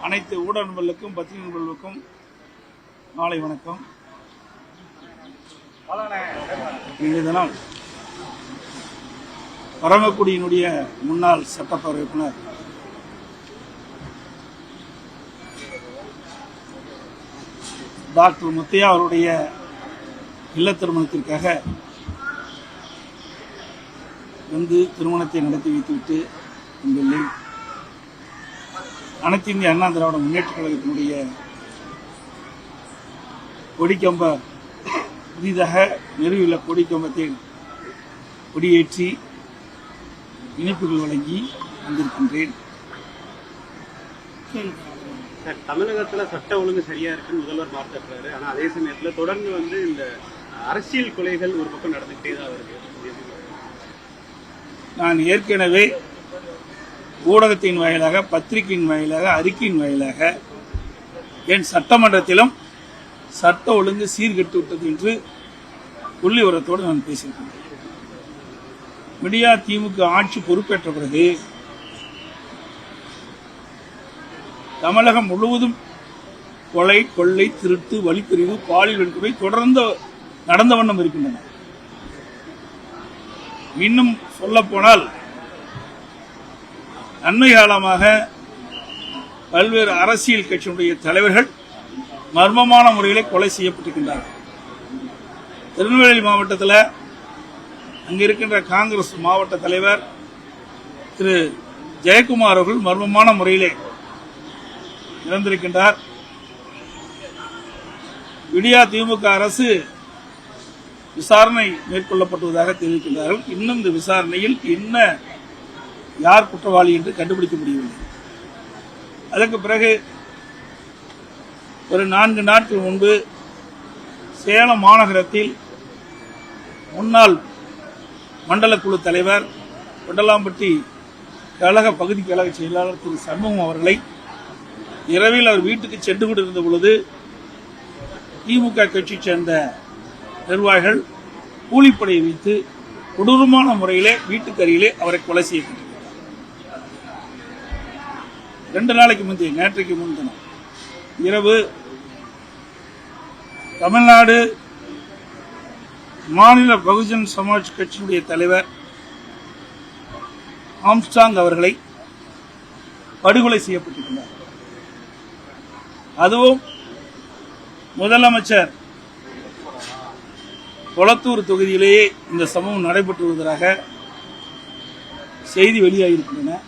அனைத்து ஊடக நண்பர்களுக்கும் பத்திரிகை நண்பர்களுக்கும் நாளை வணக்கம். இன்றைய தினம் பரமக்குடியினுடைய முன்னாள் சட்டப்பேரவை உறுப்பினர் டாக்டர் முத்தையா அவருடைய இல்ல திருமணத்திற்காக வந்து திருமணத்தை நடத்தி வைத்துவிட்டு வந்துள்ளேன் அனைத்து இந்திய அண்ணா திராவிட முன்னேற்ற கழகத்தினுடைய கொடிக்கம்ப புதிதாக நிறுவியுள்ள கொடிக்கம்பத்தை கொடியேற்றி இனிப்புகள் வழங்கி வந்திருக்கின்றேன். சார் தமிழகத்துல சட்ட ஒழுங்கு சரியா இருக்குன்னு முதல்வர் பார்த்துறாரு ஆனா அதே சமயத்துல தொடர்ந்து வந்து இந்த அரசியல் கொலைகள் ஒரு பக்கம் நடந்துகிட்டே தான் வருது. நான் ஏற்கனவே ஊடகத்தின் வாயிலாக பத்திரிகையின் வாயிலாக அறிக்கையின் வாயிலாக என் சட்டமன்றத்திலும் சட்ட ஒழுங்கு சீர்கெட்டு விட்டது என்று புள்ளி உரத்தோடு நான் பேசியிருக்கிறேன். மீடியா திமுக ஆட்சி பொறுப்பேற்ற பிறகு தமிழகம் முழுவதும் கொலை கொள்ளை திருட்டு வழிப்பிரிவு பாலியல் வன்கொடுமை தொடர்ந்து நடந்த வண்ணம் இருக்கின்றன. இன்னும் சொல்ல போனால் அண்மை காலமாக பல்வேறு அரசியல் கட்சியினுடைய தலைவர்கள் மர்மமான முறையிலே கொலை செய்யப்பட்டிருக்கின்றார்கள். திருநெல்வேலி மாவட்டத்தில் அங்க இருக்கின்ற காங்கிரஸ் மாவட்ட தலைவர் திரு ஜெயக்குமார் அவர்கள் மர்மமான முறையிலே இறந்திருக்கின்றார். விடியா திமுக அரசு விசாரணை மேற்கொள்ளப்பட்டுவதாக தெரிவிக்கின்றார்கள். இன்னும் இந்த விசாரணையில் என்ன யார் குற்றவாளி என்று கண்டுபிடிக்க முடியவில்லை. அதற்கு பிறகு ஒரு நான்கு நாட்கள் முன்பு சேலம் மாநகரத்தில் முன்னாள் மண்டல குழு தலைவர் கொண்டலாம்பட்டி கழக பகுதி கழக செயலாளர் திரு சண்முகம் அவர்களை இரவில் அவர் வீட்டுக்கு சென்று கொண்டிருந்த பொழுது திமுக கட்சியைச் சேர்ந்த நிர்வாகிகள் கூலிப்படையை வைத்து கொடூரமான முறையிலே வீட்டுக்கு அருகிலே அவரை கொலை செய்யப்பட்டார் ரெண்டு நாளைக்கு முந்தைய நேற்றைக்கு முன்தினம் இரவு தமிழ்நாடு மாநில பகுஜன் சமாஜ் கட்சியினுடைய தலைவர் ஆம்ஸ்டாங் அவர்களை படுகொலை செய்யப்பட்டிருக்கிறார். அதுவும் முதலமைச்சர் கொளத்தூர் தொகுதியிலேயே இந்த சம்பவம் நடைபெற்று வருவதாக செய்தி வெளியாகியிருக்கின்றன.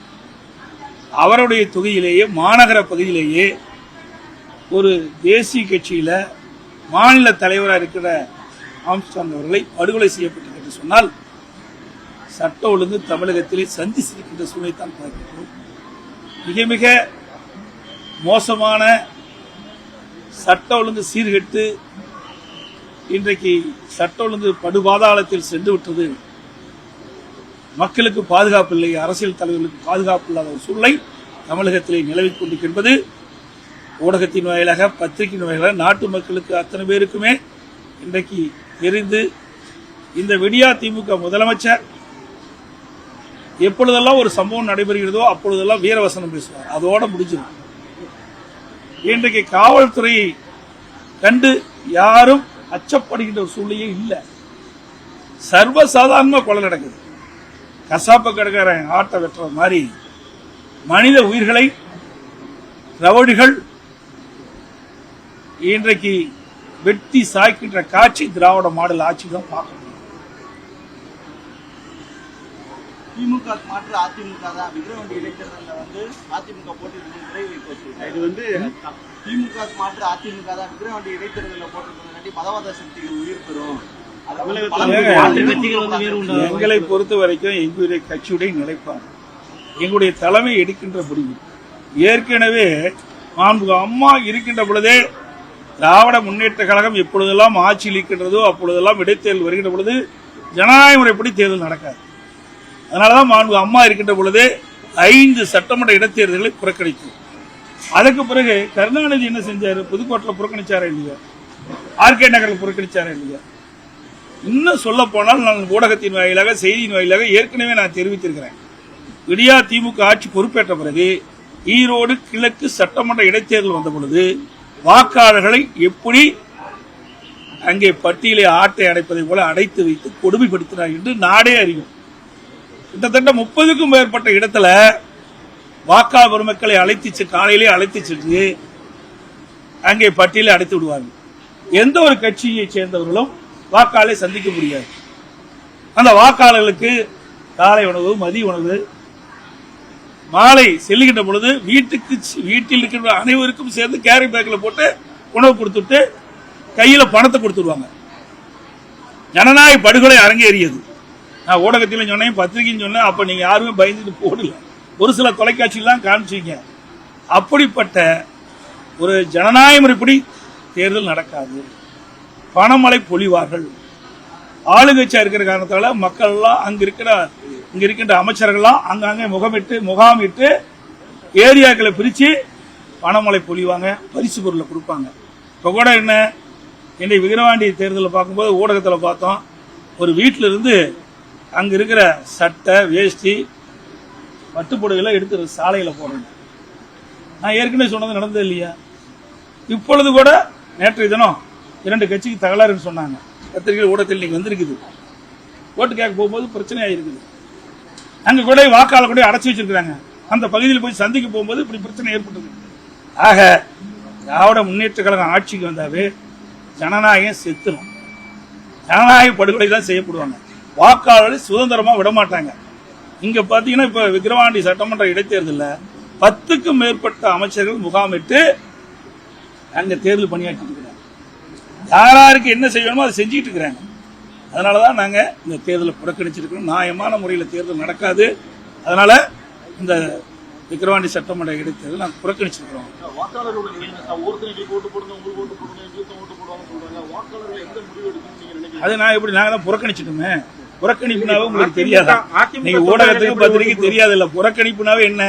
அவருடைய தொகுதியிலேயே மாநகர பகுதியிலேயே ஒரு தேசிய கட்சியில் மாநில தலைவராக இருக்கிற ஆம்ஸ்டாங் அவர்களை படுகொலை செய்யப்பட்டது என்று சொன்னால் சட்ட ஒழுங்கு தமிழகத்திலே சந்திச்சிருக்கின்ற சூழ்நிலை தான் பார்க்கிறோம். மிக மிக மோசமான சட்ட ஒழுங்கு சீர்கெட்டு இன்றைக்கு சட்ட ஒழுங்கு படுபாதாளத்தில் சென்று விட்டது மக்களுக்கு பாதுகாப்பு இல்லை அரசியல் தலைவர்களுக்கு பாதுகாப்பு இல்லாத ஒரு சூழ்நிலை தமிழகத்திலே நிலவிக் கொண்டிருக்கின்றது. ஊடகத்தின் வாயிலாக பத்திரிகையின் வாயிலாக நாட்டு மக்களுக்கு அத்தனை பேருக்குமே இன்றைக்கு தெரிந்து இந்த விடியா திமுக முதலமைச்சர் எப்பொழுதெல்லாம் ஒரு சம்பவம் நடைபெறுகிறதோ அப்பொழுதெல்லாம் வீரவசனம் பேசுவார். அதோட முடிஞ்சிடும். இன்றைக்கு காவல்துறையை கண்டு யாரும் அச்சப்படுகின்ற ஒரு சூழ்நிலையே இல்லை. சர்வசாதாரணமா கொலை நடக்குது. கசாப்ப கடைக்காரன் ஆட்டை வெட்டுற மாதிரி மனித உயிர்களை ரவடிகள் இன்றைக்கு வெட்டி சாய்க்கின்ற காட்சி திராவிட மாடல் ஆட்சி தான் பார்க்க முடியும். திமுக மாற்று அதிமுக தான். விக்கிரவாண்டி இடைத்தேர்தலில் வந்து அதிமுக போட்டியிட்டு போச்சு இது வந்து திமுக மாற்று அதிமுக தான். விக்கிரவாண்டி இடைத்தேர்தலில் போட்டிருக்கிறதாண்டி மதவாத சக்திகள் உயிர் பெறும். எங்களை பொறுத்த வரைக்கும் எங்களுடைய கட்சியுடைய நிலைப்பாடு. எங்களுடைய தலைமை எடுக்கின்ற முடிவு. ஏற்கனவே நான்கு அம்மா இருக்கின்ற பொழுதே திராவிட முன்னேற்ற கழகம் எப்பொழுதெல்லாம் ஆட்சியில் இருக்கின்றதோ அப்பொழுதெல்லாம் இடைத்தேர்தல் வருகின்ற பொழுது ஜனநாயக முறைப்படி தேர்தல் நடக்காது. அதனாலதான் மாண்பு அம்மா இருக்கின்ற பொழுதே ஐந்து சட்டமன்ற இடைத்தேர்தல்களை புறக்கணிக்கும் அதுக்கு பிறகு கருணாநிதி என்ன செஞ்சாரு? புதுக்கோட்டையில் புறக்கணிச்சாரா இல்லையா? ஆர்கே நகரில் புறக்கணிச்சாரா இல்லையா? இன்னும் சொல்ல போனால் நான் ஊடகத்தின் வாயிலாக செய்தியின் வாயிலாக ஏற்கனவே நான் தெரிவித்திருக்கிறேன். விடியா திமுக ஆட்சி பொறுப்பேற்ற பிறகு ஈரோடு கிழக்கு சட்டமன்ற இடைத்தேர்தல் வந்த பொழுது வாக்காளர்களை எப்படி அங்கே பட்டியலை ஆட்டை அடைப்பதை போல அடைத்து வைத்து கொடுமைப்படுத்தினார் என்று நாடே அறியும். கிட்டத்தட்ட முப்பதுக்கும் மேற்பட்ட இடத்துல வாக்காளர் பெருமக்களை அழைத்து செ- காலையிலே அழைத்து சென்று அங்கே பட்டியலை அடைத்து விடுவார்கள். எந்த ஒரு கட்சியை சேர்ந்தவர்களும் வாக்காளரை சந்திக்க முடியாது. அந்த வாக்காளர்களுக்கு காலை உணவு மதிய உணவு மாலை செல்லுகின்ற பொழுது வீட்டுக்கு வீட்டில் இருக்கின்ற அனைவருக்கும் சேர்ந்து கேரி பேக்கில் போட்டு உணவு கொடுத்துட்டு கையில் பணத்தை கொடுத்துருவாங்க ஜனநாயக படுகொலை அரங்கேறியது. நான் ஊடகத்திலும் சொன்னேன் பத்திரிகையும் சொன்னேன் அப்போ நீங்கள் யாருமே பயந்துட்டு போடல ஒரு சில தொலைக்காட்சியெல்லாம் காமிச்சிங்க அப்படிப்பட்ட ஒரு ஜனநாயக முறைப்படி தேர்தல் நடக்காது. பணமழை பொழிவார்கள். ஆளுங்கட்சியா இருக்கிற காரணத்தால மக்கள் எல்லாம் அங்க இருக்கிற இங்க இருக்கின்ற அமைச்சர்கள்லாம் அங்கங்கே முகமிட்டு முகாமிட்டு ஏரியாக்களை பிரிச்சு பணமழை பொழிவாங்க பரிசு பொருளை கொடுப்பாங்க. இப்போ கூட என்ன இன்னைக்கு விக்கிரவாண்டி தேர்தலில் பார்க்கும்போது ஊடகத்தில் பார்த்தோம் ஒரு வீட்டில இருந்து அங்க இருக்கிற சட்டை வேஷ்டி பட்டுப்புடவைகளை எடுத்து சாலையில் போடுறாங்க நான் ஏற்கனவே சொன்னது நடந்தது இல்லையா? இப்பொழுது கூட நேற்றைய தினம் இரண்டு கட்சிக்கு தகராறுன்னு சொன்னாங்க. பத்திரிகை ஊடகத்தில் இன்னைக்கு வந்திருக்குது. ஓட்டு கேட்க போகும்போது பிரச்சனை ஆயிருக்குது அங்க கூட வாக்காளர் கூட அடைச்சி வச்சிருக்காங்க அந்த பகுதியில் போய் சந்திக்க போகும்போது இப்படி பிரச்சனை ஏற்பட்டது. ஆக திராவிட முன்னேற்ற கழகம் ஆட்சிக்கு வந்தாவே ஜனநாயகம் செத்துரும். ஜனநாயக படுகொலை தான் செய்யப்படுவாங்க. வாக்காளர்களை சுதந்திரமா விட மாட்டாங்க. இங்க பாத்தீங்கன்னா இப்ப விக்கிரவாண்டி சட்டமன்ற இடைத்தேர்தலில் பத்துக்கும் மேற்பட்ட அமைச்சர்கள் முகாமிட்டு அங்க தேர்தல் பணியாற்றிட்டு இருக்கிறாங்க யார் யாருக்கு என்ன செய்யணுமோ அதை செஞ்சுட்டு இருக்கிறாங்க. அதனால தான் நாங்கள் இந்த தேர்தலை புறக்கணிச்சிருக்கிறோம். நியாயமான முறையில் தேர்தல் நடக்காது. அதனால இந்த விக்கிரவாண்டி சட்டமன்ற இடைத்தேர்தல் நாங்கள் புறக்கணிச்சிருக்கிறோம். அது நான் எப்படி நாங்கள் தான் புறக்கணிச்சிட்டோமே. புறக்கணிப்புனாவே உங்களுக்கு தெரியாதா? நீங்க ஊடகத்துக்கு பத்திரிக்கை தெரியாது இல்ல புறக்கணிப்புனாவே என்ன?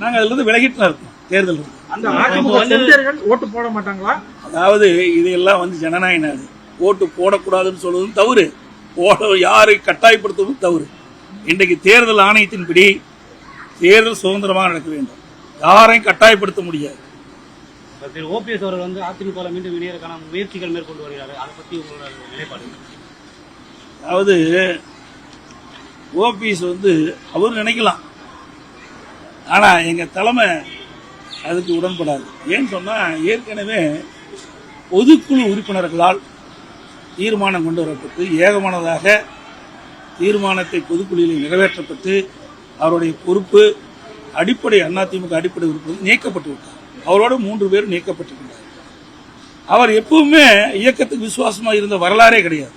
நாங்க அதுல இருந்து விலகிட்டு இருக்கோம் தேர்தல் இருக்கு. அந்த அதிமுக தொண்டர்கள் ஓட்டு போட மாட்டாங்களா? அதாவது இதெல்லாம் வந்து ஜனநாயக நாடு ஓட்டு போடக்கூடாதுன்னு சொல்வதும் தவறு. போட யாரை கட்டாயப்படுத்துவதும் தவறு. இன்றைக்கு தேர்தல் ஆணையத்தின்படி தேர்தல் சுதந்திரமாக நடக்க வேண்டும். யாரையும் கட்டாயப்படுத்த முடியாது. திரு ஓபிஎஸ் அவர்கள் வந்து அதிமுக மீண்டும் இணையறதுக்கான முயற்சிகள் மேற்கொண்டு வருகிறாரு அதை பத்தி உங்களோட நிலைப்பாடு அதாவது ஓபிஎஸ் வந்து அவர் நினைக்கலாம். ஆனா எங்க தலைமை அதுக்கு உடன்படாது. ஏன்னு சொன்னால் ஏற்கனவே பொதுக்குழு உறுப்பினர்களால் தீர்மானம் கொண்டு வரப்பட்டு ஏகமானதாக தீர்மானத்தை பொதுக்குழுவில் நிறைவேற்றப்பட்டு அவருடைய பொறுப்பு அடிப்படை அதிமுக அடிப்படை உறுப்பினர் நீக்கப்பட்டு விட்டார். அவரோட மூன்று பேர் நீக்கப்பட்டிருக்கிறார் அவர் எப்பவுமே இயக்கத்துக்கு விசுவாசமாக இருந்த வரலாறே கிடையாது.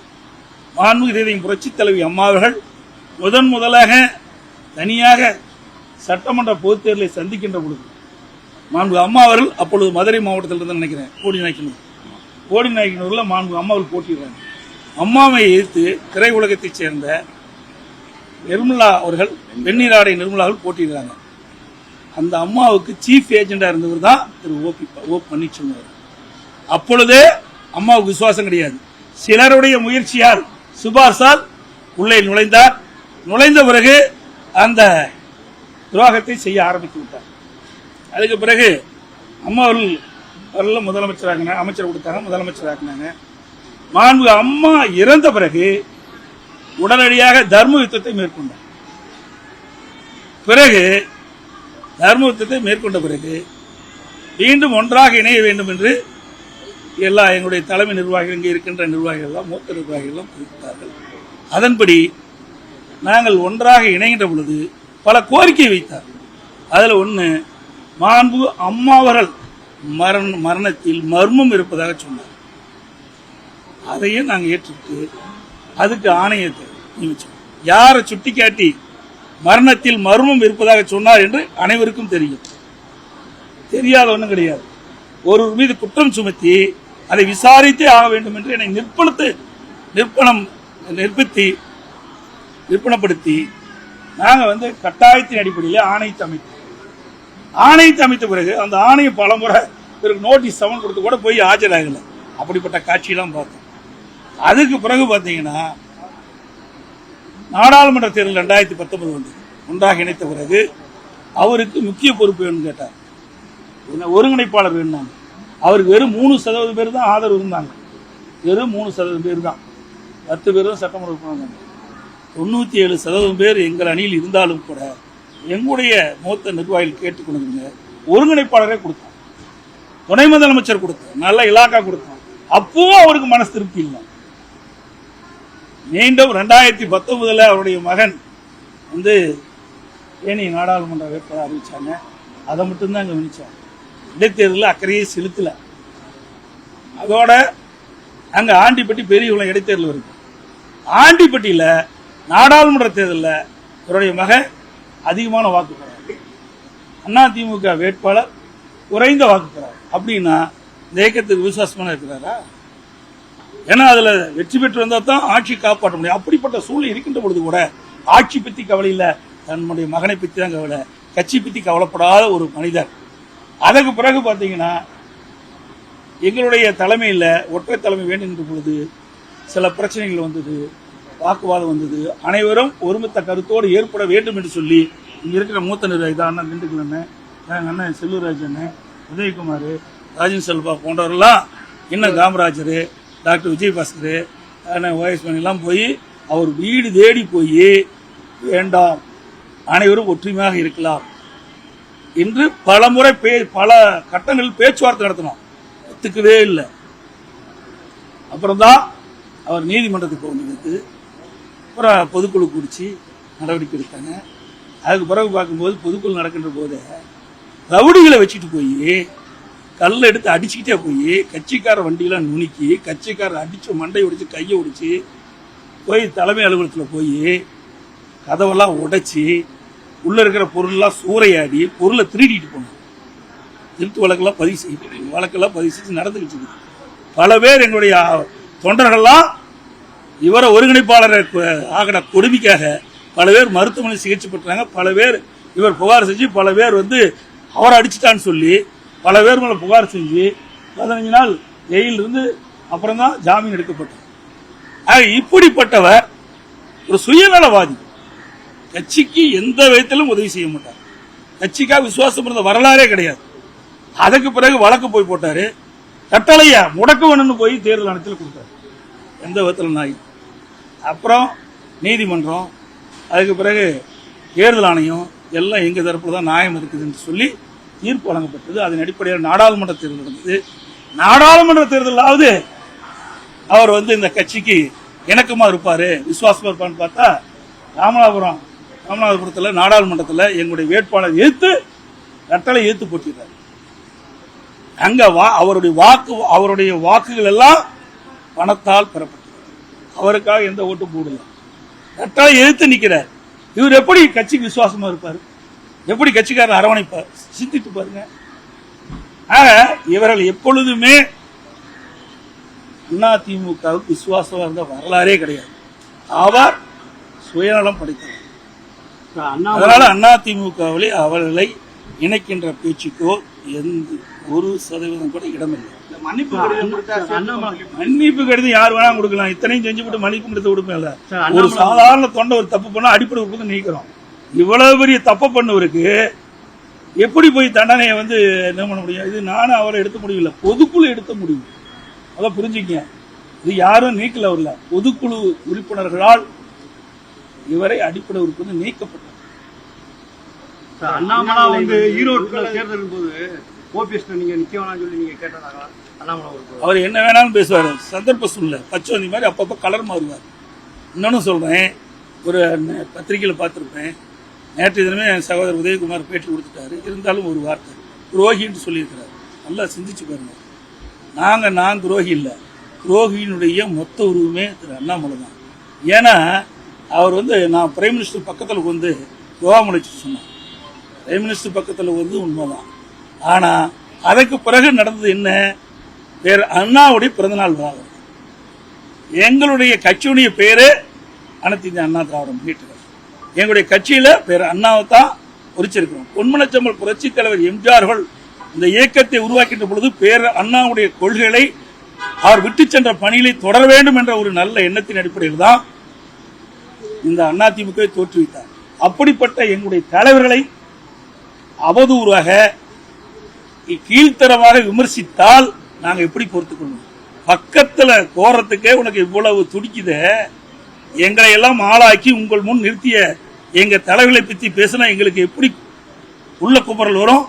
மாண்பு இதயம் புரட்சி தலைவி அம்மா அவர்கள் முதன் முதலாக தனியாக சட்டமன்ற பொதுத் தேர்தலை சந்திக்கின்ற பொழுது மாண்பு அம்மா அவர்கள் அப்பொழுது மதுரை மாவட்டத்தில் இருந்து நினைக்கிறேன். கோடி நாயக்கனூர். கோடி நாயக்கனூரில் மாண்பு அம்மாவில் போட்டிடுறாங்க அம்மாவை எதிர்த்து திரையுலகத்தைச் சேர்ந்த நிர்மலா அவர்கள் வெண்ணிலாடை நிர்மலா அவர்கள் போட்டிடுறாங்க அந்த அம்மாவுக்கு சீஃப் ஏஜெண்டாக இருந்தவர் தான் திரு ஓபி ஓ பன்னீர்செல்வம் அப்பொழுதே அம்மாவுக்கு விசுவாசம் கிடையாது. சிலருடைய முயற்சியால் சுபாஷால் உள்ளே நுழைந்தார். நுழைந்த பிறகு அந்த துரோகத்தை செய்ய ஆரம்பித்து விட்டார். அதுக்கு பிறகு அம்மா அவர்கள் அவர்கள் முதலமைச்சராகின அமைச்சர் கொடுத்தாங்க முதலமைச்சராகினாங்க மாண்பு அம்மா இறந்த பிறகு உடனடியாக தர்ம யுத்தத்தை மேற்கொண்டார். பிறகு தர்ம யுத்தத்தை மேற்கொண்ட பிறகு மீண்டும் ஒன்றாக இணைய வேண்டும் என்று எல்லா எங்களுடைய தலைமை நிர்வாகிகள் இங்கே இருக்கின்ற நிர்வாகிகள் எல்லாம் மூத்த நிர்வாகிகள் எல்லாம் குறிப்பிட்டார்கள் அதன்படி நாங்கள் ஒன்றாக இணைகின்ற பொழுது பல கோரிக்கை வைத்தார் அதில் ஒன்று மாண்பு அம்மாவர்கள் மரண மரணத்தில் மர்மம் இருப்பதாக சொன்னார். அதையும் நாங்கள் ஏற்றுட்டு அதுக்கு ஆணையத்தை நியமிச்சோம். யாரை சுட்டிக்காட்டி மரணத்தில் மர்மம் இருப்பதாக சொன்னார் என்று அனைவருக்கும் தெரியும். தெரியாத ஒன்றும் கிடையாது. ஒருவர் மீது குற்றம் சுமத்தி அதை விசாரித்தே ஆக வேண்டும் என்று என்னை நிற்பணத்து நிற்பணம் நிற்பத்தி நிற்பணப்படுத்தி நாங்கள் வந்து கட்டாயத்தின் அடிப்படையில் ஆணையத்தை அமைத்தோம். ஆணையத்தை அமைத்த பிறகு அந்த ஆணையம் பலமுறை பிறகு நோட்டீஸ் சமன் கொடுத்து கூட போய் ஆஜராகலை. அப்படிப்பட்ட காட்சியெல்லாம் பார்த்தோம். அதுக்கு பிறகு பார்த்தீங்கன்னா நாடாளுமன்ற தேர்தல் ரெண்டாயிரத்தி பத்தொன்பது வந்து ஒன்றாக இணைத்த பிறகு அவருக்கு முக்கிய பொறுப்பு வேணும்னு கேட்டார். என்ன ஒருங்கிணைப்பாளர் வேணும்னாங்க. அவருக்கு வெறும் மூணு சதவீதம் பேர் தான் ஆதரவு இருந்தாங்க. வெறும் மூணு சதவீதம் பேர் தான். பத்து பேர் தான் சட்டமன்ற உறுப்பினர் தொண்ணூற்றி ஏழு சதவீதம் பேர் எங்கள் அணியில் இருந்தாலும் கூட எங்களுடைய மூத்த நிர்வாகிகள் கேட்டுக்கொண்டுங்க ஒருங்கிணைப்பாளரே கொடுத்தோம் துணை முதலமைச்சர் கொடுத்தோம் நல்ல இலாக்கா கொடுத்தோம் அப்பவும் அவருக்கு மனசு திருப்தி இல்லை. மீண்டும் ரெண்டாயிரத்தி பத்தொன்பதுல அவருடைய மகன் வந்து ஏனி நாடாளுமன்ற வேட்பாளர் அறிவிச்சாங்க. அதை மட்டும்தான் அங்கே கவனிச்சோம் இடைத்தேர்தலில் அக்கறையே செலுத்தலை. அதோட அங்கே ஆண்டிப்பட்டி பெரியகுளம் இடைத்தேர்தல் வருது. ஆண்டிப்பட்டியில் நாடாளுமன்ற தேர்தலில் இவருடைய மகன் அதிகமான வாக்கு பெறார். அதிமுக வேட்பாளர் குறைந்த வாக்கு பெறார். அப்படின்னா இந்த இயக்கத்துக்கு விசுவாசமான இருக்கிறாரா? ஏன்னா அதுல வெற்றி பெற்று வந்தா தான் ஆட்சி காப்பாற்ற முடியும். அப்படிப்பட்ட சூழ்நிலை இருக்கின்ற பொழுது கூட ஆட்சி பத்தி கவலை இல்லை. தன்னுடைய மகனை பத்தி தான் கவலை. கட்சி பத்தி கவலைப்படாத ஒரு மனிதர். அதற்கு பிறகு பார்த்தீங்கன்னா எங்களுடைய தலைமையில் ஒற்றை தலைமை வேண்டுகின்ற பொழுது சில பிரச்சனைகள் வந்தது. வாக்குவாதம் வந்தது. அனைவரும் ஒருமித்த கருத்தோடு ஏற்பட வேண்டும் என்று சொல்லி இங்கே இருக்கிற மூத்த நிர்வாகி தான் அண்ணன் திண்டுக்கல் அண்ணன் எங்கள் அண்ணன் செல்லூராஜ் அண்ணன் உதயகுமார் ராஜன் செல்வா போன்றவர்கள்லாம் இன்னும் காமராஜர் டாக்டர் விஜயபாஸ்கர் அண்ணன் ஓஎஸ் மணிலாம் போய் அவர் வீடு தேடி போய் வேண்டாம். அனைவரும் ஒற்றுமையாக இருக்கலாம். என்று பல முறை பே பல கட்டங்களில் பேச்சுவார்த்தை நடத்தினோம் ஒத்துக்கவே இல்லை. அப்புறம் தான் அவர் நீதிமன்றத்துக்கு வந்து அப்புறம் பொதுக்குழு குறித்து நடவடிக்கை எடுத்தாங்க. அதுக்கு பிறகு பார்க்கும்போது பொதுக்குழு நடக்கின்ற போது ரவுடிகளை வச்சுட்டு போய் கல்லை எடுத்து அடிச்சுக்கிட்டே போய் கட்சிக்கார வண்டியெலாம் நுணுக்கி கட்சிக்காரர் அடித்து மண்டையை ஒடிச்சு கையை ஒடிச்சு போய் தலைமை அலுவலகத்தில் போய் கதவெல்லாம் உடைச்சி உள்ளே இருக்கிற பொருள்லாம் சூறையாடி பொருளை திருடிட்டு போனாங்க. திருட்டு வழக்கெல்லாம் பதிவு செய்து வழக்கெல்லாம் பதிவு செஞ்சு நடந்துக்கிட்டு பல பேர் எங்களுடைய தொண்டர்கள்லாம் இவரை ஒருங்கிணைப்பாளரை ஆகின கொடுமைக்காக பல பேர் மருத்துவமனை சிகிச்சை பெற்றாங்க. பல பேர் இவர் புகார் செஞ்சு பல பேர் வந்து அவரை அடிச்சிட்டான்னு சொல்லி பல பேர் மேலே புகார் செஞ்சு பதினஞ்சு நாள் ஜெயிலில் இருந்து அப்புறம் தான் ஜாமீன் எடுக்கப்பட்டார் ஆக இப்படிப்பட்டவர் ஒரு சுயநலவாதி. கட்சிக்கு எந்த விதத்திலும் உதவி செய்ய மாட்டார். கட்சிக்காக விசுவாசம் இருந்த வரலாறே கிடையாது. அதுக்கு பிறகு வழக்கு போய் போட்டாரு. கட்டளையா முடக்க வேணும்னு போய் தேர்தல் ஆணையத்தில் கொடுத்தாரு. எந்த விதத்தில் நாய். அப்புறம் நீதிமன்றம் அதுக்கு பிறகு தேர்தல் ஆணையம் எல்லாம் எங்க தரப்பில் தான் நியாயம் இருக்குதுன்னு சொல்லி தீர்ப்பு வழங்கப்பட்டது. அதன் அடிப்படையில் நாடாளுமன்ற தேர்தல் நடந்தது. நாடாளுமன்ற தேர்தலாவது அவர் வந்து இந்த கட்சிக்கு இணக்கமா இருப்பாரு விசுவாசமாக இருப்பான்னு பார்த்தா ராமநாதபுரம் ராமநாதபுரத்தில் நாடாளுமன்றத்தில் எங்களுடைய வேட்பாளர் எதிர்த்து கட்டளை எதிர்த்து போட்டிருக்காரு. அங்க வா அவருடைய வாக்கு அவருடைய வாக்குகள் எல்லாம் பணத்தால் பெறப்பட்டது. அவருக்காக எந்த ஓட்டும் போடல. கட்டளை எதிர்த்து நிக்கிறார் இவர் எப்படி கட்சிக்கு விசுவாசமா இருப்பார்? எப்படி கட்சிக்காரர் அரவணைப்பார்? சிந்தித்து பாருங்க. ஆக இவர்கள் எப்பொழுதுமே அதிமுகவுக்கு விசுவாசமா இருந்த வரலாறே கிடையாது. அவர் சுயநலம் படைத்தவர். அதனால அதிமுகவிலே அவர்களை இணைக்கின்ற பேச்சுக்கோ எந்த ஒரு சதவீதம் கூட இடமில்லை. மன்னிப்பு கடிதம் யார் வேணா கொடுக்கலாம். இத்தனையும் செஞ்சு விட்டு மன்னிப்பு கடிதம் கொடுப்பேன்ல. ஒரு சாதாரண தொண்டை ஒரு தப்பு பண்ணா அடிப்படை உறுப்பு நீக்கிறோம். இவ்வளவு பெரிய தப்பு பண்ணவருக்கு எப்படி போய் தண்டனையை வந்து என்ன பண்ண முடியும்? இது நானும் அவரை எடுத்த முடியல. பொதுக்குழு எடுத்த முடியும். அதான் புரிஞ்சுக்கங்க இது யாரும் நீக்கல அவர்ல. பொதுக்குழு உறுப்பினர்களால் இவரை அடிப்படை உறுப்பினர் நீக்கப்பட்டார் சார், அண்ணாமலை வந்து ஈரோடு தேர்தலின் போது ஓபிஎஸ் நீங்க நிக்க வேணாம்னு சொல்லி நீங்க ஒரு அவர் என்ன வேணாலும் பேசுவார். சந்தர்ப்ப சூழ்நிலை. பச்சோந்தி மாதிரி அப்பப்போ கலர் மாறுவார். இன்னொன்று சொல்கிறேன் ஒரு பத்திரிகையில் பார்த்துருப்பேன். நேற்று தினமே என் சகோதரர் உதயகுமார் பேட்டி கொடுத்துட்டாரு. இருந்தாலும் ஒரு வார்த்தை. துரோகின்னு சொல்லியிருக்கிறார். நல்லா சிந்திச்சு பாருங்க. நாங்கள் நான் துரோகி இல்லை. துரோகியினுடைய மொத்த உருவமே திரு அண்ணாமலை தான். ஏன்னா அவர் வந்து நான் பிரைம் மினிஸ்டர் பக்கத்தில் வந்து யோகாமுலைச்சு சொன்னார். பிரைம் மினிஸ்டர் பக்கத்தில் வந்து உண்மைதான். ஆனால் அதுக்கு பிறகு நடந்தது என்ன? பேர் அண்ணாவுடைய பிறந்தநாள் விழா. எங்களுடைய கட்சியுடைய பேரு அனைத்து இந்திய அண்ணா திராவிட முன்னேற்ற எங்களுடைய கட்சியில பேர் அண்ணாவை தான் குறிச்சிருக்கிறோம் பொன்மனச்சம்பல் புரட்சி தலைவர் எம்ஜிஆர்கள் இந்த இயக்கத்தை உருவாக்கின்ற பொழுது பேர் அண்ணாவுடைய கொள்கைகளை அவர் விட்டு சென்ற பணிகளை தொடர வேண்டும் என்ற ஒரு நல்ல எண்ணத்தின் அடிப்படையில் தான் இந்த அதிமுகவை தோற்றுவித்தார் அப்படிப்பட்ட எங்களுடைய தலைவர்களை அவதூறாக கீழ்த்தரமாக விமர்சித்தால் நாங்கள் எப்படி பொறுத்துக்கணும் பக்கத்துல கோரத்துக்கே உனக்கு இவ்வளவு துடிக்குதே? எங்களை எல்லாம் ஆளாக்கி உங்கள் முன் நிறுத்திய எங்க தலைவர்களை பத்தி பேசினா எங்களுக்கு எப்படி உள்ள குமரல் வரும்?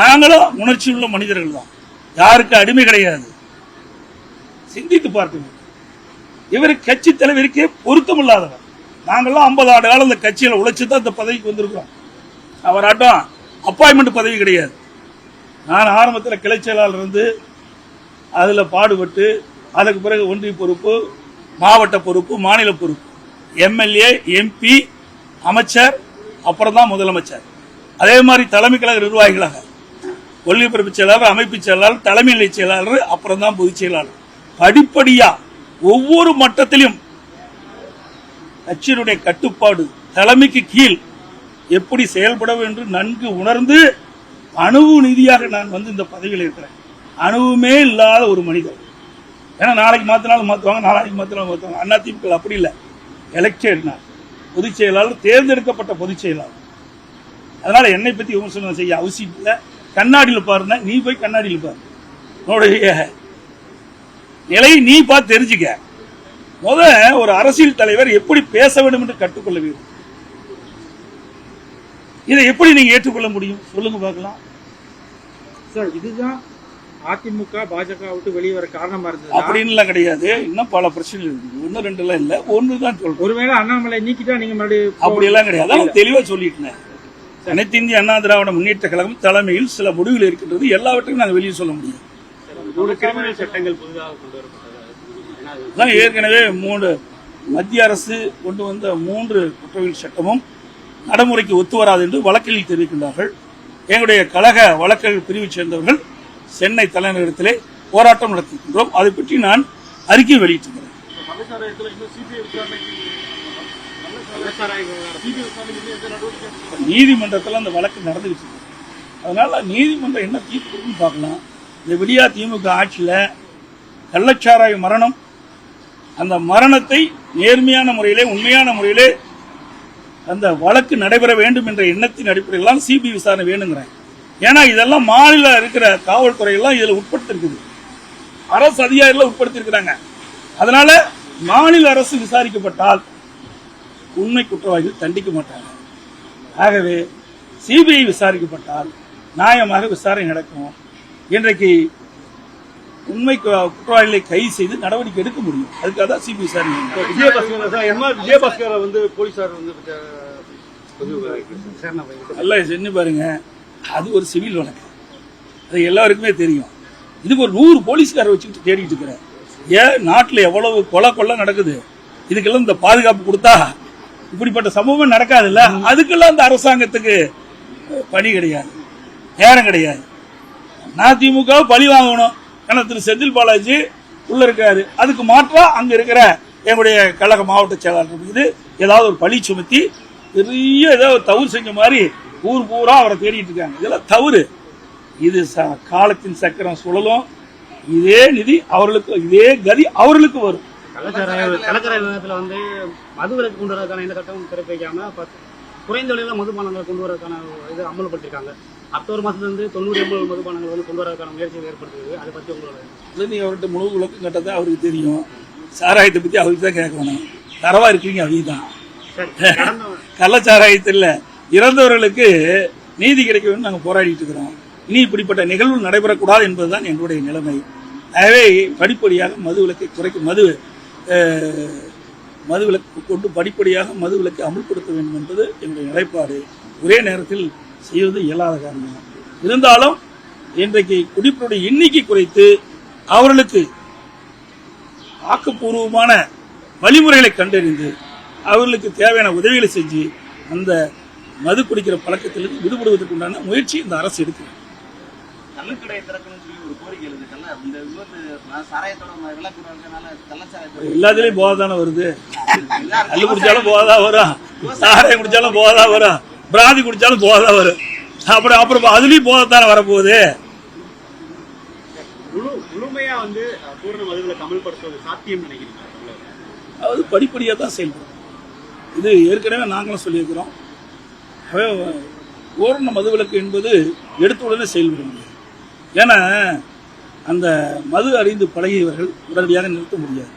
நாங்களும் உணர்ச்சி உள்ள மனிதர்கள் தான். யாருக்கு அடிமை கிடையாது. சிந்தித்து பார்க்கணும். இவர் கட்சி தலைவருக்கே பொருத்தமில்லாதவர் நாங்கள்லாம் ஐம்பது ஆண்டு காலம் இந்த கட்சியில் உழைச்சி தான் இந்த பதவிக்கு வந்திருக்கிறோம். அவராட்டம் அப்பாயின்மெண்ட் பதவி கிடையாது. நான் ஆரம்பத்தில் கிளை செயலாளர் இருந்து அதில் பாடுபட்டு அதுக்கு பிறகு ஒன்றிய பொறுப்பு மாவட்ட பொறுப்பு மாநில பொறுப்பு. எம்எல்ஏ எம்பி அமைச்சர் அப்புறம் தான் முதலமைச்சர். அதே மாதிரி தலைமை கழக நிர்வாகிகளாக. கொள்கைப்பிறப்பு செயலாளர் அமைப்பு செயலாளர் தலைமை நிலை செயலாளர் அப்புறம் தான் பொதுச் செயலாளர். படிப்படியாக ஒவ்வொரு மட்டத்திலும் கட்சியினுடைய கட்டுப்பாடு தலைமைக்கு கீழ் எப்படி செயல்பட வேண்டும் நன்கு உணர்ந்து அணுவு நிதியாக நான் வந்து இந்த பதவியில் இருக்கிறேன். அணுவுமே இல்லாத ஒரு மனிதர். ஏன்னா நாளைக்கு மாற்றினாலும் மாற்றுவாங்க நாளைக்கு மாற்றினாலும் மாற்றுவாங்க அண்ணா திமுக அப்படி இல்லை. எலெக்டட் பொதுச் செயலாளர் தேர்ந்தெடுக்கப்பட்ட பொதுச் செயலாளர். அதனால் என்னை பற்றி விமர்சனம் செய்ய அவசியம் இல்லை. கண்ணாடியில் பாருங்க. நீ போய் கண்ணாடியில் பாரு. உன்னுடைய நிலையை நீ பார்த்து தெரிஞ்சுக்க. முத ஒரு அரசியல் தலைவர் எப்படி பேச வேண்டும் என்று கற்றுக்கொள்ள வேண்டும். இதை எப்படி நீங்க ஏற்றுக்கொள்ள முடியும்? சொல்லுங்க பார்க்கலாம். சார் இதுதான் அதிமுக பாஜக விட்டு வெளியே வர காரணமா இருந்தது அப்படின்லாம் கிடையாது. இன்னும் பல பிரச்சனைகள் இருக்குது. ஒன்று ரெண்டு எல்லாம் இல்லை. ஒன்று தான் சொல்றேன் ஒருவேளை அண்ணாமலை நீக்கிட்டா நீங்க மறுபடியும் அப்படியெல்லாம் கிடையாது. அதான் தெளிவா சொல்லிட்டேன். அனைத்து இந்திய அண்ணா திராவிட முன்னேற்ற கழகம் தலைமையில் சில முடிவுகள் இருக்கின்றது. எல்லாவற்றையும் நாங்கள் வெளியே சொல்ல முடியும். மூணு கிரிமினல் சட்டங்கள் புதிதாக கொண்டு வரப்பட்டது. ஏற்கனவே மூன்று மத்திய அரசு கொண்டு வந்த மூன்று குற்றவியல் சட்டமும் நடைமுறைக்கு ஒத்து வராது என்று வழக்கில் தெரிவிக்கின்றார்கள். எங்களுடைய கழக வழக்கறிஞர் பிரிவைச் சேர்ந்தவர்கள் சென்னை தலைநகரத்திலே போராட்டம் நடத்துகின்றோம். அதை பற்றி நான் அறிக்கை வெளியிட்டிருக்கிறேன். நீதிமன்றத்தில் அந்த வழக்கு நடந்துகிட்டு இருக்கு. அதனால நீதிமன்றம் என்ன தீர்ப்பு கொடுக்குன்னு பார்க்கலாம். இந்த விடியா திமுக ஆட்சியில் கள்ளச்சாராய மரணம் அந்த மரணத்தை நேர்மையான முறையிலே உண்மையான முறையிலே அந்த வழக்கு நடைபெற வேண்டும் என்ற எண்ணத்தின் அடிப்படையில் தான் சிபிஐ விசாரணை வேணுங்கிறேன். ஏன்னா இதெல்லாம் மாநில இருக்கிற காவல்துறையெல்லாம் இதில் உட்படுத்திருக்குது. அரசு அதிகாரிகள் உட்படுத்திருக்கிறாங்க. அதனால மாநில அரசு விசாரிக்கப்பட்டால் உண்மை குற்றவாளிகள் தண்டிக்க மாட்டாங்க. ஆகவே சிபிஐ விசாரிக்கப்பட்டால் நியாயமாக விசாரணை நடக்கும். இன்றைக்கு உண்மை குற்றவாளிகளை கைது செய்து நடவடிக்கை எடுக்க முடியும். அதுக்காக தான் சிபிஐ சார் விஜயபாஸ்கரை வந்து போலீசார் வந்து நல்லா செஞ்சு பாருங்க. அது ஒரு சிவில் வழக்கு. அது எல்லாருக்குமே தெரியும். இதுக்கு ஒரு நூறு போலீஸ்காரை வச்சுக்கிட்டு தேடிட்டு இருக்கிறேன். ஏன் நாட்டில் எவ்வளவு கொலை கொள்ளை நடக்குது? இதுக்கெல்லாம் இந்த பாதுகாப்பு கொடுத்தா இப்படிப்பட்ட சம்பவம் நடக்காதுல்ல? அதுக்கெல்லாம் இந்த அரசாங்கத்துக்கு பணி கிடையாது. நேரம் கிடையாது. அதிமுக பழி வாங்கணும். ஏன்னா திரு செந்தில் பாலாஜி உள்ள இருக்காரு. அதுக்கு மாற்றா அங்க இருக்கிற எங்களுடைய கழக மாவட்ட செயலாளர் மீது ஏதாவது ஒரு பழி சுமத்தி பெரிய ஏதோ ஒரு தவறு செஞ்ச மாதிரி ஊர் பூரா அவரை தேடிட்டு இருக்காங்க. இதெல்லாம் தவறு. இது ச- காலத்தின் சக்கரம் சுழலும். இதே நிதி அவர்களுக்கு இதே கதி அவர்களுக்கு வரும். கள்ளச்சாராய விவகாரத்தில் வந்து மது விலக்கு கொண்டு வரதுக்கான எந்த சட்டமும் பிறப்பிக்காம குறைந்த விலையில மதுபானங்களை கொண்டு வரதுக்கான இது அமல்பட்டிருக்காங்க அக்டோபர் மாசத்துல இருந்து தொண்ணூறு எண்பது மதுபானங்கள் வந்து கொண்டு வரதுக்கான முயற்சிகள் ஏற்படுத்துது அதை பத்தி உங்களோட அது நீ அவர்கிட்ட முழு விளக்கம் கேட்டதா அவருக்கு தெரியும். சாராயத்தை பத்தி அவருக்கு தான் கேட்கணும் தரவா இருக்கீங்க அவங்க தான் கள்ளச்சாராயத்தில் இறந்தவர்களுக்கு நீதி கிடைக்க வேண்டும் நாங்கள் போராடிட்டு இருக்கிறோம். இனி இப்படிப்பட்ட நிகழ்வு நடைபெறக்கூடாது என்பதுதான் எங்களுடைய நிலைமை. ஆகவே படிப்படியாக மது விலக்கை குறைக்க மது மது விலக்கு கொண்டு படிப்படியாக மது விலக்கை அமுல்படுத்த வேண்டும் என்பது எங்களுடைய நிலைப்பாடு. ஒரே நேரத்தில் செய்வது இயலாத காரியம் இருந்தாலும் இன்றைக்கு குடிப்பருடைய எண்ணிக்கை குறைத்து அவர்களுக்கு ஆக்கப்பூர்வமான வழிமுறைகளை கண்டறிந்து அவர்களுக்கு தேவையான உதவிகளை செஞ்சு அந்த மது குடிக்கிற பழக்கத்திலிருந்து விடுபடுவதற்கு உண்டான முயற்சி இந்த அரசு கள்ளச்சாராயத்தோட எல்லாத்துலயும் போதை தானே வருது கல்லு குடிச்சாலும் போதா வரும். சாராயம் குடிச்சாலும் போதா வரும். பிராதி குடிச்சாலும் போதா வரும். அப்புறம் அப்புறம் அதுலயும் போதை தானே வரப்போகுது. முழு முழுமையா வந்து பூரண மதுவிலக்கு அமல்படுத்துவது சாத்தியம் நினைக்கிறீங்க? அது படிப்படியாக தான் செயல்படும். இது ஏற்கனவே நாங்களும் சொல்லியிருக்கிறோம். பூரண மதுவிலக்கு என்பது எடுத்த உடனே செயல்பட முடியாது ஏன்னா அந்த மது அறிந்து பழகியவர்கள் உடனடியாக நிறுத்த முடியாது.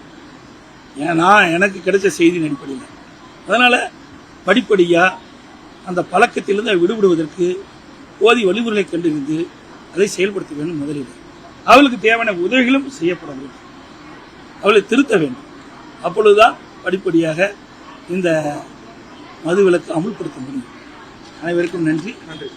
ஏன்னா எனக்கு கிடைச்ச செய்தியின் அடிப்படையில். அதனால படிப்படியா அந்த பழக்கத்திலிருந்து விடுபடுவதற்கு போதிய வழிமுறைகளை கண்டறிந்து அதை செயல்படுத்த வேண்டும் முதலீடு அவளுக்கு தேவையான உதவிகளும் செய்யப்பட வேண்டும். அவளை திருத்த வேண்டும். அப்பொழுதுதான் படிப்படியாக இந்த மதுவிலக்கு அமுல்படுத்த முடியும். அனைவருக்கும் நன்றி. நன்றி.